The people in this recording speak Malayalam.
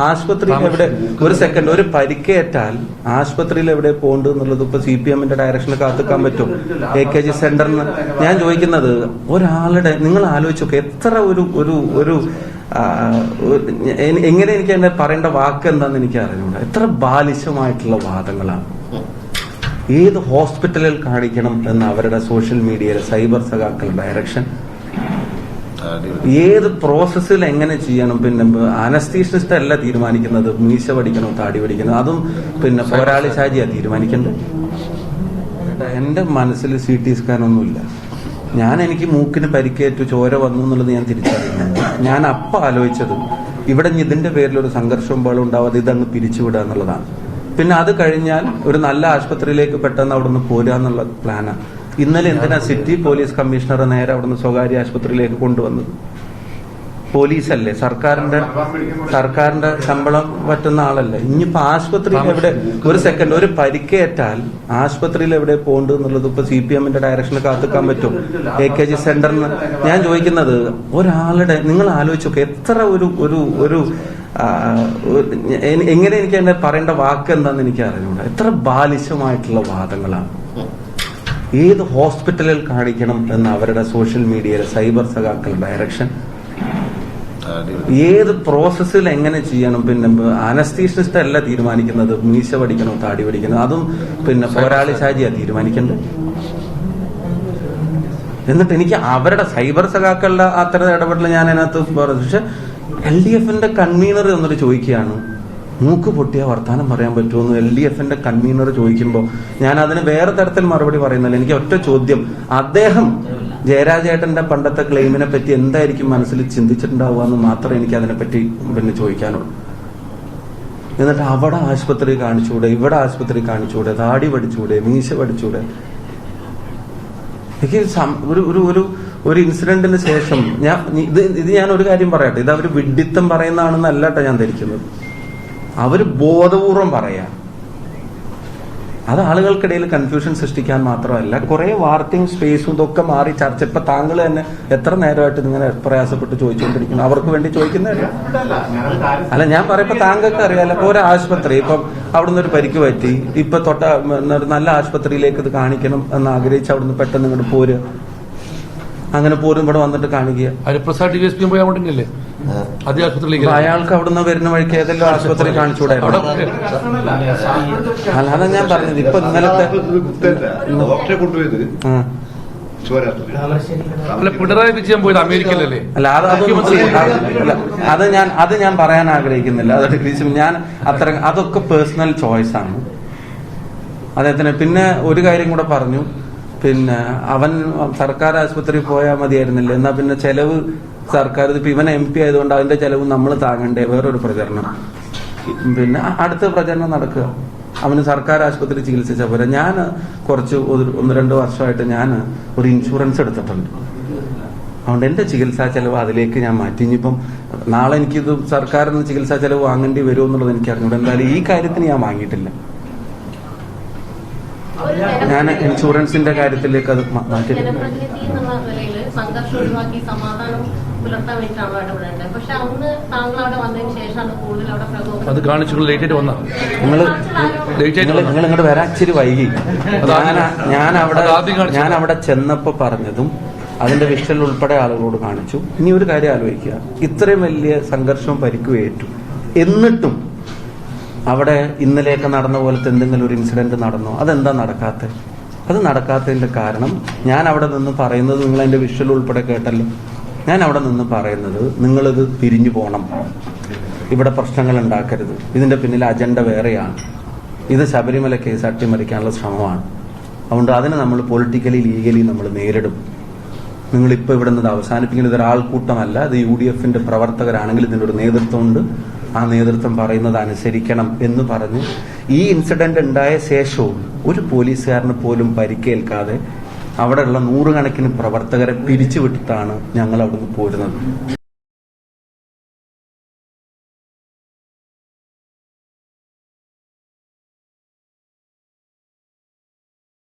ആശുപത്രിയിൽ എവിടെ ഒരു സെക്കൻഡ് ഒരു പരിക്കേറ്റാൽ ആശുപത്രിയിൽ എവിടെ പോകേണ്ടത് എന്നുള്ളത് ഇപ്പൊ സി പി എമ്മിന്റെ ഡയറക്ഷനിൽ കാത്തുക്കാൻ പറ്റും. എ കെ ജി സെന്ററിന് ഞാൻ ചോദിക്കുന്നത് ഒരാളുടെ നിങ്ങൾ ആലോചിച്ച് എത്ര ഒരു ഒരു ഒരു എങ്ങനെ എനിക്ക് എന്നെ പറയേണ്ട വാക്ക് എന്താന്ന് എനിക്ക് അറിഞ്ഞൂട. എത്ര ബാലിശമായിട്ടുള്ള വാദങ്ങളാണ്. ഏത് ഹോസ്പിറ്റലിൽ കാണിക്കണം എന്ന് അവരുടെ സോഷ്യൽ മീഡിയയിലെ സൈബർ സഖാക്കളുടെ ഡയറക്ഷൻ ഏത് പ്രോസസ്സിൽ എങ്ങനെ ചെയ്യണം? പിന്നെ അനസ്തീഷനിസ്റ്റ് അല്ല തീരുമാനിക്കുന്നത്. മീശ പഠിക്കണോ താടി പഠിക്കണോ? അതും പിന്നെ പോരാളി ഷാജിയാ തീരുമാനിക്കേണ്ടത്. എന്റെ മനസ്സിൽ സി ടി സ്കാൻ ഒന്നുമില്ല. ഞാൻ എനിക്ക് മൂക്കിന് പരിക്കേറ്റു ചോര വന്നു എന്നുള്ളത് ഞാൻ തിരിച്ചറിയുന്നു ഞാൻ അപ്പ ആലോചിച്ചത് ഇവിടെ ഇതിന്റെ പേരിൽ ഒരു സംഘർഷവും പോലെ ഉണ്ടാവാതെ ഇതങ്ങ് പിരിച്ചുവിടുക എന്നുള്ളതാണ്. പിന്നെ അത് കഴിഞ്ഞാൽ ഒരു നല്ല ആശുപത്രിയിലേക്ക് പെട്ടെന്ന് അവിടുന്ന് പോരുക എന്നുള്ള പ്ലാനാണ് ഇന്നലെ എന്തിനാ സിറ്റി പോലീസ് കമ്മീഷണറെ നേരെ അവിടുന്ന് സ്വകാര്യ ആശുപത്രിയിലേക്ക് കൊണ്ടുവന്നത്? പോലീസല്ലേ? സർക്കാരിന്റെ സർക്കാരിന്റെ ശമ്പളം പറ്റുന്ന ആളല്ലേ? ഇനിയിപ്പോ ആശുപത്രിയിൽ എവിടെ ഒരു സെക്കൻഡ് ഒരു പരിക്കേറ്റാൽ ആശുപത്രിയിൽ എവിടെ പോകേണ്ടത് എന്നുള്ളത് ഇപ്പൊ സി പി എമ്മിന്റെ ഡയറക്ഷന് കാത്തുക്കാൻ പറ്റും. എ കെ ജി സെന്ററിന് ഞാൻ ചോദിക്കുന്നത് ഒരാളുടെ നിങ്ങൾ ആലോചിച്ചു എത്ര ഒരു ഒരു ഒരു എങ്ങനെ എനിക്ക് എന്നെ പറയേണ്ട വാക്ക് എന്താണെന്ന് എനിക്ക് അറിഞ്ഞൂടാ എത്ര ബാലിശമായിട്ടുള്ള വാദങ്ങളാണ്. ഏത് ഹോസ്പിറ്റലിൽ കാണിക്കണം എന്ന് അവരുടെ സോഷ്യൽ മീഡിയയിലെ സൈബർ സഖാക്കൾ ഡയറക്ഷൻ ഏത് പ്രോസസ്സിൽ എങ്ങനെ ചെയ്യണം? പിന്നെ അനസ്തീഷനിസ്റ്റ് അല്ല തീരുമാനിക്കുന്നത്. മീശ പഠിക്കണോ താടി പഠിക്കണോ? അതും പിന്നെ പോരാളി ഷാജിയാ തീരുമാനിക്കേണ്ടത് എന്നിട്ട് എനിക്ക് അവരുടെ സൈബർ സഖാക്കളുടെ അത്തരം ഇടപെടൽ ഞാൻ അതിനകത്ത് പക്ഷെ എൽ ഡി എഫിന്റെ കൺവീനർ എന്നിട്ട് ചോദിക്കുകയാണ്. മൂക്ക് പൊട്ടിയ വർത്താനം പറയാൻ പറ്റുമെന്ന് എൽ ഡി എഫിന്റെ കൺവീനർ ചോദിക്കുമ്പോൾ ഞാൻ അതിന് വേറെ തരത്തിൽ മറുപടി പറയുന്നില്ല. എനിക്ക് ഒറ്റ ചോദ്യം. അദ്ദേഹം ജയരാജേട്ടന്റെ പണ്ടത്തെ ക്ലെയിമിനെ പറ്റി എന്തായിരിക്കും മനസ്സിൽ ചിന്തിച്ചിട്ടുണ്ടാവുക എന്ന് മാത്രമേ എനിക്ക് അതിനെപ്പറ്റി പിന്നെ ചോദിക്കാനുള്ളൂ. എന്നിട്ട് അവിടെ ആശുപത്രി കാണിച്ചുകൂടെ ഇവിടെ ആശുപത്രി കാണിച്ചുകൂടെ താടി പഠിച്ചുകൂടെ മീശ പഠിച്ചുകൂടെ. എനിക്ക് ഒരു ഒരു ഒരു ഇൻസിഡന്റിന് ശേഷം ഞാൻ ഇത് ഇത് ഞാൻ ഒരു കാര്യം പറയട്ടെ. ഇത് അവർ വിഡിത്തം പറയുന്നതാണെന്നല്ല കേട്ടോ ഞാൻ ധരിക്കുന്നത്. അവർ ബോധപൂർവം പറയാ. അത് ആളുകൾക്കിടയിൽ കൺഫ്യൂഷൻ സൃഷ്ടിക്കാൻ മാത്രമല്ല കുറെ വാർത്തയും സ്പേസും ഇതൊക്കെ മാറി ചർച്ച. ഇപ്പൊ താങ്കൾ തന്നെ എത്ര നേരമായിട്ട് ഇങ്ങനെ പ്രയാസപ്പെട്ട് ചോദിച്ചുകൊണ്ടിരിക്കുന്നു? അവർക്ക് വേണ്ടി ചോദിക്കുന്നതല്ല. അല്ല ഞാൻ പറയപ്പോ താങ്കൾക്ക് അറിയാലോ ഇപ്പൊ ഒരു ആശുപത്രി ഇപ്പം അവിടുന്ന് ഒരു പരിക്ക് പറ്റി. ഇപ്പൊ തൊട്ട നല്ല ആശുപത്രിയിലേക്ക് ഇത് കാണിക്കണം എന്ന് ആഗ്രഹിച്ച് അവിടുന്ന് പെട്ടെന്ന് ഇങ്ങോട്ട് പോര്. അങ്ങനെ പോരും ഇവിടെ വന്നിട്ട് കാണിക്കുക. അയാൾക്ക് അവിടുന്ന് വരുന്ന വഴിക്ക് ഏതെല്ലാം ആശുപത്രി കാണിച്ചുകൂടായിരുന്നു? അവിടെ അല്ലാതെ ഞാൻ പറഞ്ഞത് ഇപ്പൊ ഇന്നലത്തെ ഡോക്ടറെ കൊണ്ടുപോയത് അല്ല പിണറായി വിജയൻ പോയത് അമേരിക്കയിലല്ലേ? അല്ല അത് അത് ഞാൻ അത് ഞാൻ പറയാൻ ആഗ്രഹിക്കുന്നില്ല. അത് ഞാൻ അത്ര അതൊക്കെ പേഴ്സണൽ ചോയ്സ് ആണ്. അദ്ദേഹത്തിന് പിന്നെ ഒരു കാര്യം കൂടെ പറഞ്ഞു. പിന്നെ അവൻ സർക്കാർ ആശുപത്രി പോയാൽ മതിയായിരുന്നില്ല. എന്നാ പിന്നെ ചെലവ് സർക്കാർ ഇതിപ്പോ ഇവൻ എം പി ആയതുകൊണ്ട് അതിന്റെ ചെലവ് നമ്മൾ താങ്ങണ്ടേ? വേറൊരു പ്രചരണം. പിന്നെ അടുത്ത പ്രചരണം നടക്കുക. അവന് സർക്കാർ ആശുപത്രി ചികിത്സിച്ച പോലെ ഞാൻ കുറച്ച് ഒരു- ഒന്ന് രണ്ട് വർഷമായിട്ട് ഞാൻ ഒരു ഇൻഷുറൻസ് എടുത്തിട്ടുണ്ട്. അതുകൊണ്ട് എന്റെ ചികിത്സാ ചെലവ് അതിലേക്ക് ഞാൻ മാറ്റി. ഇനിയിപ്പം നാളെ എനിക്കിത് സർക്കാരിൽ നിന്ന് ചികിത്സാ ചെലവ് വാങ്ങേണ്ടി വരുമോ എന്നുള്ളത് എനിക്ക് അറിഞ്ഞൂടെ എന്തായാലും ഈ കാര്യത്തിന് ഞാൻ വാങ്ങിയിട്ടില്ല. ഞാൻ ഇൻഷുറൻസിന്റെ കാര്യത്തിലേക്ക് അത് മാറ്റി മാറ്റിയിട്ടില്ല. ജനപ്രതിനിധി എന്നുള്ള നിലയിൽ സംഘർഷം ഒഴിവാക്കി സമാധാനം പുലർത്താൻ വേണ്ടിയിട്ടാണോ ഇടപെടേണ്ടത് പക്ഷെ അന്ന് താങ്കൾ അവിടെ വന്നതിന് ശേഷമാണ് കൂടുതൽ അവിടെ പ്രകോപനം അത് കാണിച്ചു ലേറ്റ് ആയിട്ട് വന്ന. നിങ്ങൾ നിങ്ങൾ ഇങ്ങോട്ട് വരാൻ ഇച്ചിരി വൈകി. ഞാൻ ഞാൻ അവിടെ. ഞാൻ അവിടെ ചെന്നപ്പോ പറഞ്ഞതും അതിന്റെ വിഷ്വൽ ഉൾപ്പെടെ ആളുകളോട് കാണിച്ചു. ഇനി ഒരു കാര്യം ആലോചിക്കുക. ഇത്രയും വലിയ സംഘർഷവും പരിക്കുകയേറ്റു എന്നിട്ടും അവിടെ ഇന്നലെയൊക്കെ നടന്ന പോലത്തെ എന്തെങ്കിലും ഒരു ഇൻസിഡന്റ് നടന്നോ? അതെന്താ നടക്കാത്തത് അത് നടക്കാത്തതിന്റെ കാരണം ഞാൻ അവിടെ നിന്ന് പറയുന്നത് നിങ്ങൾ അതിന്റെ വിഷ്വൽ ഉൾപ്പെടെ കേട്ടല്ലോ. ഞാൻ അവിടെ നിന്ന് പറയുന്നത് നിങ്ങളിത് തിരിഞ്ഞു പോകണം ഇവിടെ പ്രശ്നങ്ങൾ ഉണ്ടാക്കരുത്. ഇതിന്റെ പിന്നിൽ അജണ്ട വേറെയാണ്. ഇത് ശബരിമല കേസ് അട്ടിമറിക്കാനുള്ള ശ്രമമാണ്. അതുകൊണ്ട് അതിനെ നമ്മൾ പൊളിറ്റിക്കലി ലീഗലി നമ്മൾ നേരിടും. നിങ്ങൾ ഇപ്പൊ ഇവിടെ നിന്ന് അവസാനിപ്പിക്കുന്നത് ഒരാൾക്കൂട്ടമല്ല ഇത് യു ഡി എഫിന്റെ പ്രവർത്തകരാണെങ്കിൽ ഇതിന്റെ ഒരു നേതൃത്വമുണ്ട്. ആ നേതൃത്വം പറയുന്നത് അനുസരിക്കണം എന്ന് പറഞ്ഞ്. ഈ ഇൻസിഡന്റ് ഉണ്ടായ ശേഷവും ഒരു പോലീസുകാരന് പോലും പരിക്കേൽക്കാതെ അവിടെയുള്ള നൂറുകണക്കിന് പ്രവർത്തകരെ പിരിച്ചുവിട്ടിട്ടാണ് ഞങ്ങൾ അവിടുന്ന് പോരുന്നത്.